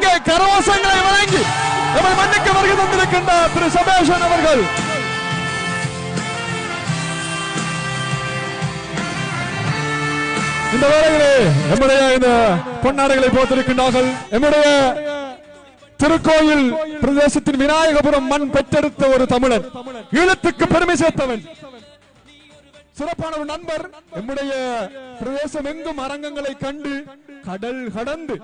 அங்கே கரவாசங்களை வழங்கி நம்மை மன்னிக்க வருகை தந்திருக்கின்ற திரு சபேஷன் அவர்கள். இந்த வேளையிலே நம்முடைய இந்த பொன்னாடுகளை போத்திருக்கின்றார்கள். நம்முடைய திருக்கோயில் பிரதேசத்தின் விநாயகபுரம் மண் பெற்றெடுத்த ஒரு தமிழன் ஈழத்துக்கு பெருமை சேர்த்தவன். சிறப்பான ஒரு நண்பர். நம்முடைய பிரதேசம் எங்கும் அரங்கங்களை கண்டு கடல் கடந்து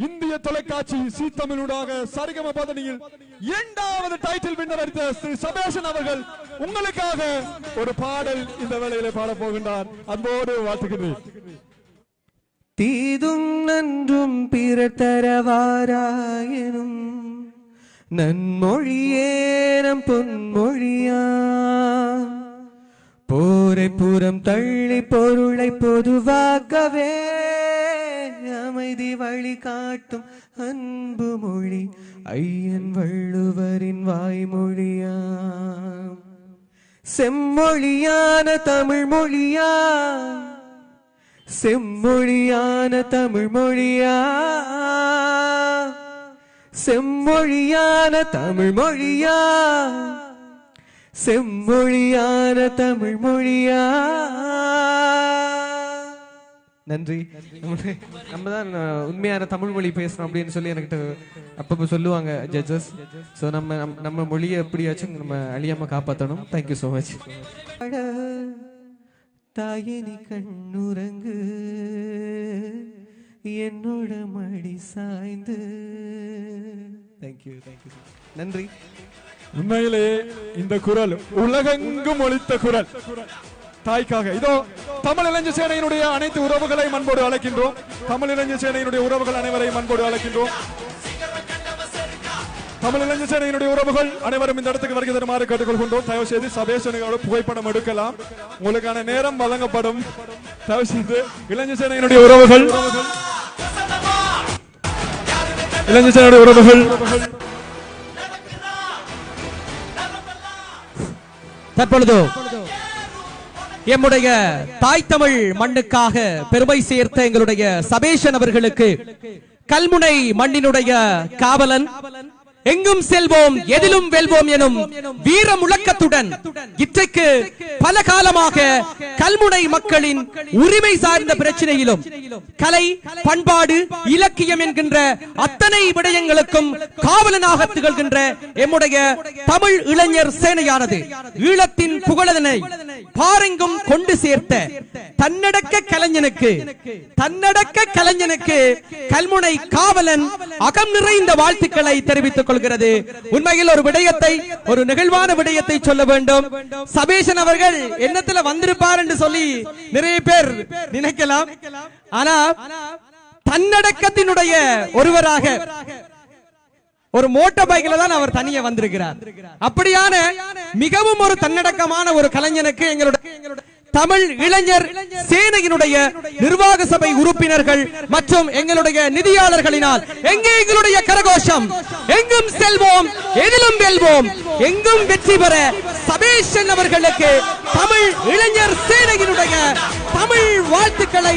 இந்திய தொலைக்காட்சி சி தமிழூடாக சரிகம பதனியில் இரண்டாவது டைட்டில் வின்னர் அடித்த ஸ்ரீ சபேஷன் அவர்கள் உங்களுக்காக ஒரு பாடல் இந்த வேளையில பாட போகின்றார் அன்போடு வாழ்த்துகிறேன் தீதும் நன்றும் பிற தரவாராயினும் நன்மொழியேனம் பொன்மொழியா? போரை புறம் தள்ளி பொருளை பொதுவாக்கவே அமைதி வழி காட்டும் அன்பு மொழி. ஐயன் வள்ளுவரின் வாய்மொழியா? செம்மொழியான தமிழ் மொழியா? செம்மொழியான தமிழ் மொழியா? செம்மொழியான தமிழ் மொழியா? செம்மொழியான தமிழ் மொழியா? நன்றி. நம்ம- நம்ம தான் உண்மையான தமிழ் மொழி பேசணும் அப்படின்னு சொல்லி எனக்கு அப்பப்போ சொல்லுவாங்க ஜட்ஜஸ் ஸோ நம்ம நம்ம- நம்ம மொழியை எப்படியாச்சும் நம்ம அழியாம காப்பாற்றணும் தேங்க்யூ ஸோ மச் தாயினி கண்ணுறங்கு என்னோட மடி சாய்ந்து. தேங்க்யூ தேங்க்யூ நன்றி. உண்மையிலே இந்த குரல் உலகெங்கும் ஒலித்த குரல். தாய்க்காக. இதோ தமிழ் இளைஞர் சேனையினுடைய அனைத்து உறவுகளை மண்போடு அழைக்கின்றோம். தமிழ் இளைஞர் சேனையினுடைய உறவுகள் அனைவரையும் மண்போடு அழைக்கின்றோம். தமிழ் இளைஞர் சேனையினுடைய உறவுகள் அனைவரும் இந்த இடத்துக்கு வருகை தருமாறு கேட்டுக்கொள்கின்றோம். தயவு செய்து சபேசனையோட புகைப்படம் எடுக்கலாம். உங்களுக்கான நேரம் வழங்கப்படும். தயவு செய்து இளைஞர் சேனையினுடைய உறவுகள். இளைஞர் சேனையுடைய உறவுகள். தற்பொழுது எம்முடைய தாய் தமிழ் மண்ணுக்காக பெருமை சேர்த்த எங்களுடைய சபேஷன் அவர்களுக்கு கல்முனை மண்ணினுடைய காவலன் எங்கும் செல்வோம் எதிலும் வெல்வோம் எனும் வீர முழக்கத்துடன் இன்றைக்கு பல காலமாக கல்முனை மக்களின் உரிமை சார்ந்த பிரச்சனையிலும் கலை பண்பாடு இலக்கியம் என்கின்ற அத்தனை விடயங்களுக்கும் காவலனாக திகழ்கின்ற எம்முடைய தமிழ் இளைஞர் சேனையானது. ஈழத்தின் புகழதனை பாரெங்கும் கொண்டு சேர்த்த தன்னடக்க கலைஞனுக்கு தன்னடக்க கலைஞனுக்கு கல்முனை காவலன் அகம் நிறைந்த வாழ்த்துக்களை தெரிவித்துக் கொள்கிறது. உண்மையில் ஒரு விடயத்தை ஒரு நிகழ்வான விடயத்தை சொல்ல வேண்டும். சபேஷன் அவர்கள் என்னத்துல வந்திருப்பார் என்று சொல்லி நிறைய பேர் நினைக்கலாம். ஆனா தன்னடக்கத்தினுடைய ஒருவராக ஒரு மோட்டார் பைக்ல தான் அவர் தனியே வந்திருக்கிறார். அப்படியான மிகவும் ஒரு தன்னடக்கமான ஒரு கலைஞனுக்கு எங்களுடைய தமிழ் இளைஞர் சேனையினுடைய நிர்வாக சபை உறுப்பினர்கள் மற்றும் எங்களுடைய நிதியாளர்களினால் எங்கே எங்களுடைய கரகோஷம்? எங்கும் செல்வோம் எதிலும் வெல்வோம் எங்கும் வெற்றி பெற சபேஷன் அவர்களுக்கு தமிழ் இளைஞர் சேனையினுடைய தமிழ் வாழ்த்துக்களை